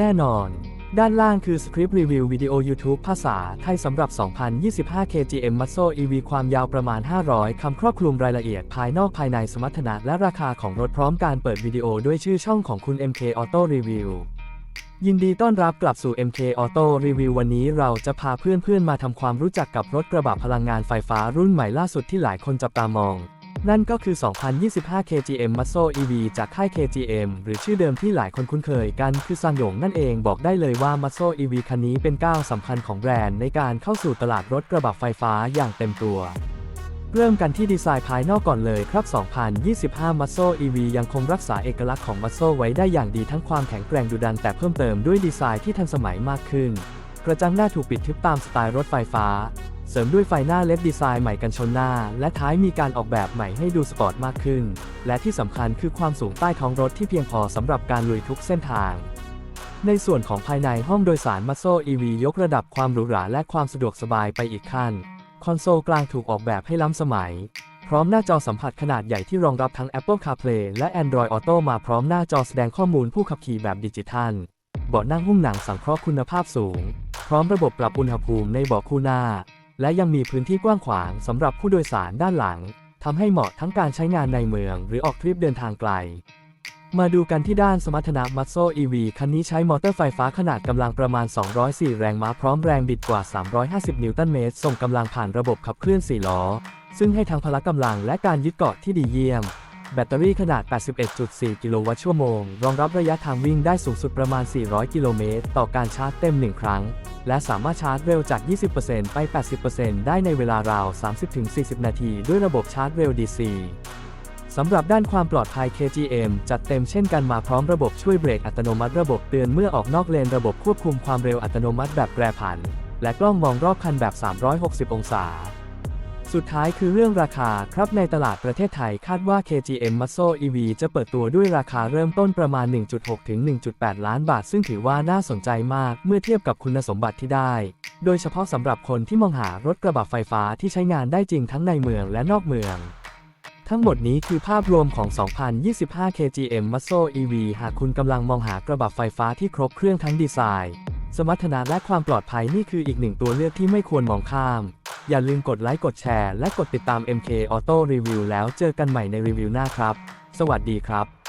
แน่นอน ด้านล่างคือสคริปต์รีวิววิดีโอ YouTube ภาษาไทยสำหรับ 2025 KGM m u s o EV ความยาวประมาณ 500 คำครอบคลุมรายละเอียดภายนอกภายในสมรรถนะและราคาของรถพร้อมการเปิดวิดีโอด้วยชื่อช่องของคุณ MK Auto Review ยินดีต้อนรับกลับสู่ MK Auto Review วันนี้เราจะพาเพื่อนๆมาทำความรู้จักกับรถกระบะพลังงานไฟฟ้ารุ่นใหม่ล่าสุดที่หลายคนจับตามอง นั่นก็คือ 2025 KGM m u s o EV จากค่าย KGM หรือชื่อเดิมที่หลายคนคุ้นเคยกันคือซันหยงนั่นเองบอกได้เลยว่า m u s o EV คันนี้เป็นก้าวสำคัญของแบรนด์ในการเข้าสู่ตลาดรถกระบะไฟฟ้าอย่างเต็มตัวเริ่มกันที่ดีไซน์ภายนอกก่อนเลยครับ 2025 m u s o EV ยังคงรักษาเอกลักษณ์ของ m u s o ไว้ได้อย่างดีทั้งความแข็งแกร่งดุดันแต่เพิ่มเติมด้วยดีไซน์ที่ทันสมัยมากขึ้น กระจังหน้าถูกปิดทึบตามสไตล์รถไฟฟ้า เสริมด้วยไฟหน้าเลดดีไซน์ใหม่กันชนหน้า และท้ายมีการออกแบบใหม่ให้ดูสปอร์ตมากขึ้น และที่สำคัญคือความสูงใต้ท้องรถที่เพียงพอสำหรับการลุยทุกเส้นทาง ในส่วนของภายในห้องโดยสาร m u s o EV ยกระดับความหรูหราและความสะดวกสบายไปอีกขั้น คอนโซลกลางถูกออกแบบให้ล้ำสมัย พร้อมหน้าจอสัมผัสขนาดใหญ่ที่รองรับทั้ง Apple CarPlay และ Android Auto มาพร้อมหน้าจอแสดงข้อมูลผู้ขับขี่แบบดิจิทัลเบาะนั่งหุ้มหนังสังเคราะห์คุณภาพสูง พร้อมระบบปรับอุณหภูมิในเบาะคู่หน้า และยังมีพื้นที่กว้างขวางสำหรับผู้โดยสารด้านหลังทำให้เหมาะทั้งการใช้งานในเมืองหรือออกทริปเดินทางไกล มาดูกันที่ด้านสมรรถนะ m u s o EV คันนี้ใช้มอเตอร์ไฟฟ้าขนาดกำลังประมาณ 204 แรงม้าพร้อมแรงบิดกว่า 350 นิวตันเมตรส่งกำลังผ่านระบบขับเคลื่อน 4 ล้อ ซึ่งให้ทั้งพละกำลังและการยึดเกาะที่ดีเยี่ยม แบตเตอรี่ขนาด 81.4 กิโลวัตต์ชั่วโมง รองรับระยะทางวิ่งได้สูงสุดประมาณ 400 กิโลเมตร ต่อการชาร์จเต็ม 1 ครั้ง และสามารถชาร์จเร็วจาก 20%ไป 80%ได้ในเวลาราว 30-40 นาที ด้วยระบบชาร์จเร็ว DC สำหรับด้านความปลอดภัย KGM จัดเต็มเช่นกันมาพร้อมระบบช่วยเบรกอัตโนมัติระบบเตือนเมื่อออกนอกเลนระบบควบคุมความเร็วอัตโนมัติแบบแปรผัน และกล้องมองรอบคันแบบ 360 องศา สุดท้ายคือเรื่องราคาครับในตลาดประเทศไทยคาดว่า KGM m u s o EV จะเปิดตัวด้วยราคาเริ่มต้นประมาณ 1.6 ถึง 1.8 ล้านบาท ซึ่งถือว่าน่าสนใจมากเมื่อเทียบกับคุณสมบัติที่ได้ โดยเฉพาะสำหรับคนที่มองหารถกระบะไฟฟ้าที่ใช้งานได้จริงทั้งในเมืองและนอกเมือง ทั้งหมดนี้คือภาพรวมของ 2025 KGM m u s o EV หากคุณกำลังมองหากระบะไฟฟ้าที่ครบเครื่องทั้งดีไซน์ สมรรถนะและความปลอดภัยนี่คืออีกหนึ่งตัวเลือกที่ไม่ควรมองข้าม อย่าลืมกดไลค์กดแชร์และกดติดตาม MK Auto Review แล้วเจอกันใหม่ในรีวิวหน้าครับ สวัสดีครับ